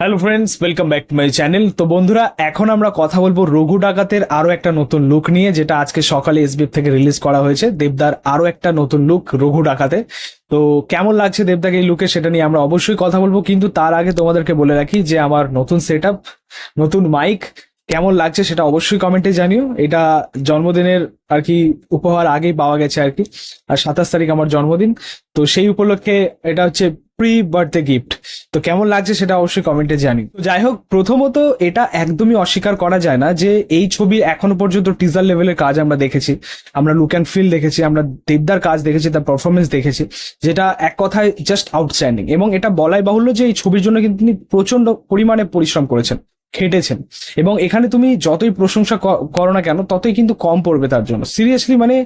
Hello friends welcome back to my channel তো বন্ধুরা, এখন আমরা কথা বলব রঘু ডাকাতের আরও একটা নতুন লুক নিয়ে, যেটা আজকে সকালে এসবিএফ থেকে রিলিজ করা হয়েছে। দেবদার আরও একটা নতুন লুক রঘু ডাকাতে তো কেমন লাগছে দেবদাকে এই লুকে সেটা নিয়ে আমরা অবশ্যই কথা বলব। কিন্তু তার আগে তোমাদেরকে বলে রাখি যে, আমার নতুন সেট নতুন মাইক কেমন লাগছে সেটা অবশ্যই কমেন্টে জানিও। এটা জন্মদিনের আর কি উপহার আগেই পাওয়া গেছে আর কি। আর সাতাশ তারিখ আমার জন্মদিন। তো সেই উপলক্ষে এটা হচ্ছে প্রি বার্থডে গিফট তো কেমন লাগছে সেটা অবশ্যই কমেন্টে জানি তো যাই হোক প্রথমত এটা একদমই অস্বীকার করা যায় না যে এই ছবির এখনও পর্যন্ত টিজার লেভেলের কাজ আমরা দেখেছি। আমরা লুক অ্যান্ড ফিল দেখেছি, আমরা দেবদার কাজ দেখেছি, তার পারফরমেন্স দেখেছি, যেটা এক কথায় জাস্ট আউটস্ট্যান্ডিং এবং এটা বলাই বাহুল্য যে এই ছবির জন্য কিন্তু তিনি প্রচণ্ড পরিমাণে পরিশ্রম করেছেন, খেটেছেন। এবং এখানে তুমি যতই প্রশংসা করো না কেন, ততই কিন্তু কম পড়বে তার জন্য। সিরিয়াসলি মানে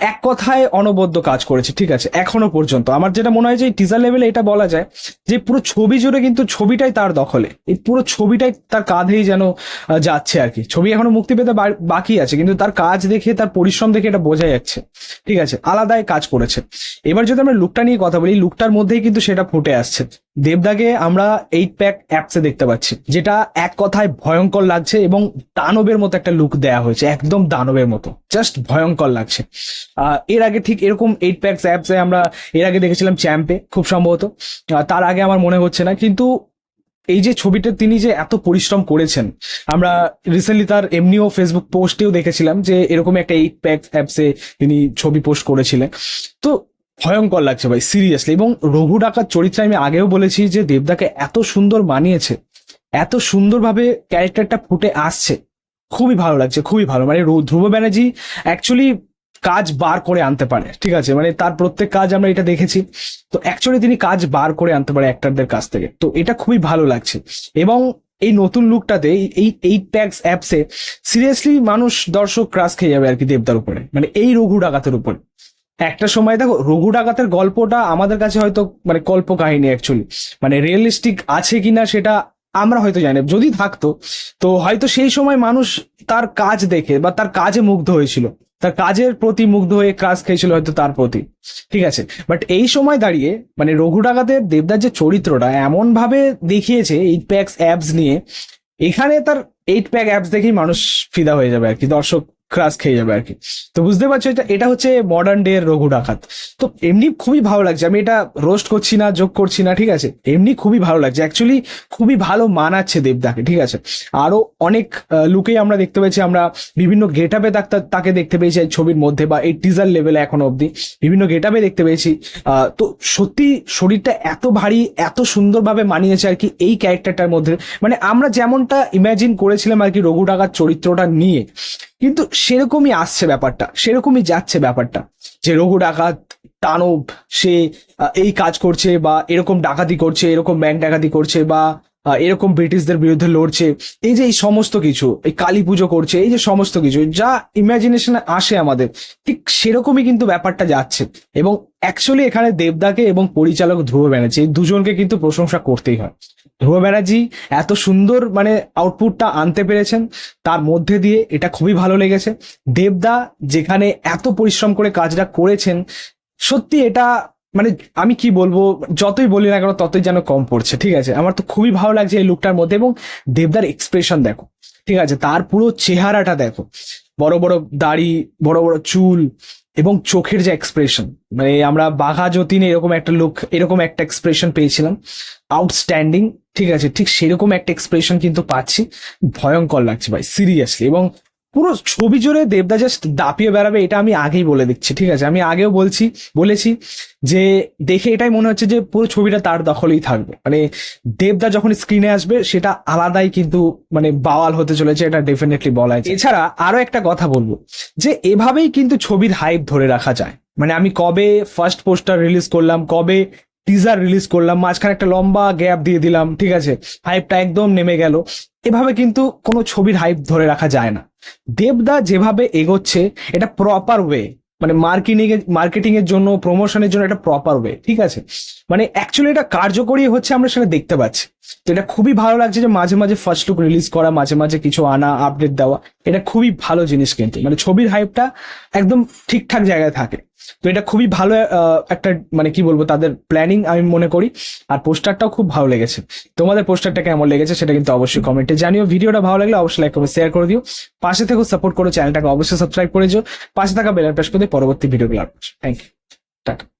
এক কথায় অনবদ্য কাজ করেছে, ঠিক আছে, এখনও পর্যন্ত। আমার যেটা মনে হয় যে টিজার লেভেলে এটা বলা যায় যে পুরো ছবি জুড়ে কিন্তু ছবিটাই তার দখলে। এই পুরো ছবিটাই তার কাঁধেই যেন যাচ্ছে আর কি। ছবি এখনও মুক্তি পেতে বাকি আছে, কিন্তু তার কাজ দেখে, তার পরিশ্রম দেখে এটা বোঝা যাচ্ছে, ঠিক আছে, আলাদাই কাজ করেছে। এবার যদি আমরা লুকটা নিয়ে কথা বলি লুকটার মধ্যেই কিন্তু সেটা ফুটে আসছে। দেবদাকে আমরা এইট প্যাক অ্যাপসে দেখতে পাচ্ছি, যেটা এক কথায় ভয়ঙ্কর লাগছে এবং দানবের মতো একটা লুক দেয়া হয়েছে, একদম দানবের মতো জাস্ট ভয়ঙ্কর লাগছে। এর আগে ঠিক এরকম এইট প্যাক্স অ্যাপসে আমরা, এর আগে দেখেছিলাম চ্যাম্পে খুব সম্ভবত তার আগে আমার মনে হচ্ছে না, কিন্তু এই যে ছবিটা তিনি যে এত পরিশ্রম করেছেন, আমরা রিসেন্টলি তার এমনিও ফেসবুক পোস্টেও দেখেছিলাম যে এরকম একটা এইট প্যাক অ্যাপসে তিনি ছবি পোস্ট করেছিলেন। তো ভয়ঙ্কর লাগছে ভাই সিরিয়াসলি এবং রঘু ডাকার চরিত্রে আমি আগেও বলেছি যে দেবদাকে এত সুন্দর মানিয়েছে, এত সুন্দরভাবে ক্যারেক্টারটা ফুটে আসছে, খুবই ভালো লাগছে, খুবই ভালো। মানে ধ্রুব ব্যানার্জি অ্যাকচুয়ালি কাজ বার করে আনতে পারে, ঠিক আছে? মানে তার প্রত্যেক কাজ আমরা এটা দেখেছি। তো অ্যাকচুয়ালি তিনি কাজ বার করে আনতে পারে অ্যাক্টারদের কাছ থেকে। তো এটা খুবই ভালো লাগছে। এবং এই নতুন লুকটাতে এই- এই এইট প্যাক্স অ্যাপসে সিরিয়াসলি মানুষ দর্শক ক্রাশ খেয়ে যাবে আর কি দেবদার উপরে। মানে এই রঘু ডাকাতের উপরে। একটা সময় দেখো, রঘু ডাকাতের গল্পটা আমাদের কাছে হয়তো মানে কল্প কাহিনী অ্যাকচুয়ালি মানে রিয়েলিস্টিক আছে কিনা সেটা আমরা হয়তো জানি যদি থাকতো, তো হয়তো সেই সময় মানুষ তার কাজ দেখে বা তার কাজে মুগ্ধ হয়েছিল। তার কাজের প্রতি মুগ্ধ হয়ে ক্রাশ খেয়েছিল হয়তো তার প্রতি। ঠিক আছে? বাট এই সময় দাঁড়িয়ে মানে রঘু ডাকাতের দেবদার যে চরিত্রটা এমন ভাবে দেখিয়েছে এইট প্যাক্স অ্যাপস নিয়ে, এখানে তার এইট প্যাক অ্যাপস দেখেই মানুষ ফিদা হয়ে যাবে আর কি, দর্শক ক্রাশ খেয়ে যাবে আর কি। তো বুঝতে পারছ এটা এটা হচ্ছে মডার্ন ডে রঘু ডাকাত। তো এমনি খুবই ভালো লাগছে, আমি এটা রোস্ট করছি না যোগ করছি না, ঠিক আছে? এমনি খুবই ভালো লাগছে। অ্যাকচুয়ালি খুবই ভালো মানাচ্ছে দেবদাকে, ঠিক আছে? আরও অনেক লুকেই আমরা দেখতে পেয়েছি, আমরা বিভিন্ন গেটাপে তাকে দেখতে পেয়েছি ছবির মধ্যে বা এই টিজার লেভেলে এখনও অবধি। বিভিন্ন গেটাপে দেখতে পেয়েছি। তো সত্যি শরীরটা এত ভারী, এত সুন্দরভাবে মানিয়েছে আর কি এই ক্যারেক্টারটার মধ্যে। মানে আমরা যেমনটা ইমাজিন করেছিলাম আর কি রঘু ডাকার চরিত্রটা নিয়ে কিন্তু সেরকমই আসছে ব্যাপারটা, সেরকমই যাচ্ছে ব্যাপারটা। যে রঘু ডাকাত, দানব, সে এই কাজ করছে বা এরকম ডাকাতি করছে, এরকম ব্যাংক ডাকাতি করছে বা এরকম ব্রিটিশদের বিরুদ্ধে লড়ছে। এই যে এই সমস্ত কিছু, এই কালী পুজো করছে, এই যে সমস্ত কিছু, যা ইমাজিনেশনে আসে আমাদের, ঠিক সেরকমই কিন্তু ব্যাপারটা যাচ্ছে। এবং অ্যাকচুয়ালি এখানে দেবদাকে এবং পরিচালক ধ্রুব ব্যানার্জি, এই দুজনকে কিন্তু প্রশংসা করতেই হয়। ধ্রুব ব্যানার্জি এত সুন্দর মানে আউটপুটটা আনতে পেরেছেন, তার মধ্যে দিয়ে এটা খুবই ভালো লেগেছে। দেবদা যেখানে এত পরিশ্রম করে কাজটা করেছেন, সত্যি এটা মানে আমি কি বলব, যতই বলি না কেন ততই যেন কম পড়ছে, ঠিক আছে? আমার তো খুবই ভালো লাগছে এই লুকটার মধ্যে এবং দেবদার এক্সপ্রেশন দেখো, ঠিক আছে? তার পুরো চেহারাটা দেখো, বড় বড় দাড়ি, বড় বড় চুল এবং চোখের যে এক্সপ্রেশন মানে আমরা বাঘা যতীনে এরকম একটা লুক এরকম একটা এক্সপ্রেশন পেয়েছিলাম আউটস্ট্যান্ডিং ঠিক আছে? ঠিক সেরকম একটা এক্সপ্রেশন কিন্তু পাচ্ছি, ভয়ঙ্কর লাগছে ভাই সিরিয়াসলি এবং পুরো ছবি জুড়ে দেবদা জাস্ট দাপিয়ে বেড়াবে, এটা আমি আগেই বলে দিচ্ছি, ঠিক আছে? আমি আগেও বলছি, বলেছি যে দেখে এটাই মনে হচ্ছে যে পুরো ছবিটা তার দখলেই থাকবে। মানে দেবদা যখন স্ক্রিনে আসবে, সেটা আলাদাই কিন্তু মানে বাওয়াল হতে চলেছে, এটা ডেফিনেটলি বলা যায়। এছাড়া আরও একটা কথা বলব, যে এভাবেই কিন্তু ছবির হাইপ ধরে রাখা যায়। মানে আমি কবে ফার্স্ট পোস্টার রিলিজ করলাম, কবে টিজার রিলিজ করলাম, মাঝখানে একটা লম্বা গ্যাপ দিয়ে দিলাম, ঠিক আছে? হাইপটা একদম নেমে গেল। এভাবে কিন্তু কোনো ছবির হাইপ ধরে রাখা যায় না। দেবদা যেভাবে এগোচ্ছে, এটা প্রপার ওয়ে মানে মার্কেটিং এর মার্কেটিং এর জন্য প্রমোশনের জন্য এটা প্রপার ওয়ে ঠিক আছে? মানে অ্যাকচুয়ালি এটা কার্যকরী হচ্ছে আমরা সেটা দেখতে পাচ্ছি। তো এটা খুবই ভালো লাগছে যে মাঝে মাঝে ফার্স্ট লুক রিলিজ করা, মাঝে মাঝে কিছু আনা আপডেট দেওয়া, এটা খুবই ভালো জিনিস কিন্তু। মানে ছবির হাইপটা একদম ঠিকঠাক জায়গায় থাকে। তো এটা খুবই ভালো একটা মানে কি বলব, তাদের প্ল্যানিং আমি মনে করি। আর পোস্টারটাও খুব ভালো লেগেছে। তোমাদের পোস্টারটা কেমন লেগেছে সেটা কিন্তু অবশ্যই কমেন্টে জানিও। ভিডিওটা ভালো লাগলে অবশ্যই লাইক করে শেয়ার করে দিও। পাশে থেকেও সাপোর্ট করো চ্যানেলটাকে অবশ্যই সাবস্ক্রাইব করে দিও পাশে থাকা বেলার প্রেস করে পরবর্তী ভিডিওগুলো আপলোড থ্যাংক ইউ টাটা